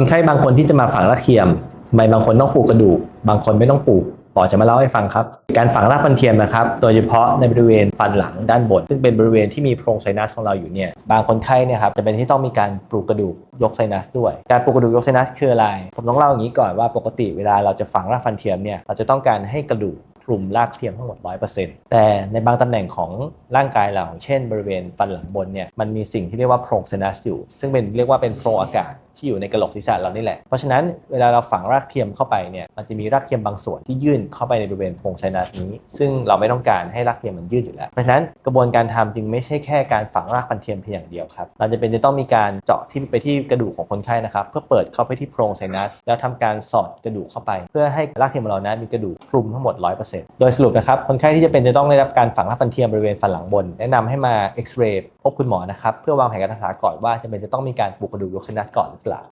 คนไข้บางคนที่จะมาฝังรากเทียมทำไมบางคนต้องปลูกกระดูก บางคนไม่ต้องปลูกหมอจะมาเล่าให้ฟังครับ การฝังรากฟันเทียมนะครับ โดยเฉพาะในบริเวณฟันหลังด้านบน ซึ่งเป็นบริเวณที่มีโพรงไซนัสของเราอยู่เนี่ย บางคนไข้เนี่ยครับจะเป็นที่ต้องมีการปลูกกระดูกยกไซนัสด้วย การปลูกกระดูกยกไซนัสคืออะไร ผมต้องเล่าอย่างนี้ก่อนว่าปกติเวลาเราจะฝังรากฟันเทียมเนี่ย เราจะต้องการให้กระดูกคลุมรากเทียมทั้งหมด 100%แต่ในบางตำแหน่งของร่างกายเรา เช่น บริเวณฟันหลังบนเนี่ย มันมีสิ่งที่เรียกว่าโพรงไซนัสอยู่ ซึ่งเป็นเรียกว่าเป็นโพรงอากาศ ที่อยู่ในกระโหลกศีรษะเรานี่แหละ เพราะฉะนั้นเวลาเราฝังรากเทียมเข้าไปเนี่ยมันจะมีรากเทียมบางส่วนที่ยื่นเข้าไปในบริเวณโพรงไซนัสนี้ ซึ่งเราไม่ต้องการให้รากเทียมมันยื่นอยู่แล้ว เพราะฉะนั้นกระบวนการทำจึงไม่ใช่แค่การฝังรากฟันเทียมเพียงอย่างเดียวครับเราจะเป็นจะต้องมีการเจาะที่ไปที่กระดูกของคนไข้นะครับเพื่อเปิดเข้าไปที่โพรงไซนัสแล้วทำการสอดกระดูกเข้าไป เพื่อให้รากเทียมของเรานั้นมีกระดูกคลุมทั้งหมด 100%โดยสรุปนะครับคนไข้ที่จะเป็นจะต้องได้รับการฝังรากฟันเทียมบริเวณฟันหลังบน แนะนำให้มาเอ็กซเรย์ บคุณหมอนะครับ เพื่อวางแผนการรักษาก่อนว่าจะเป็นจะต้องมีการปลูกกระดูกยกไซนัดก่อนหรือเปล่า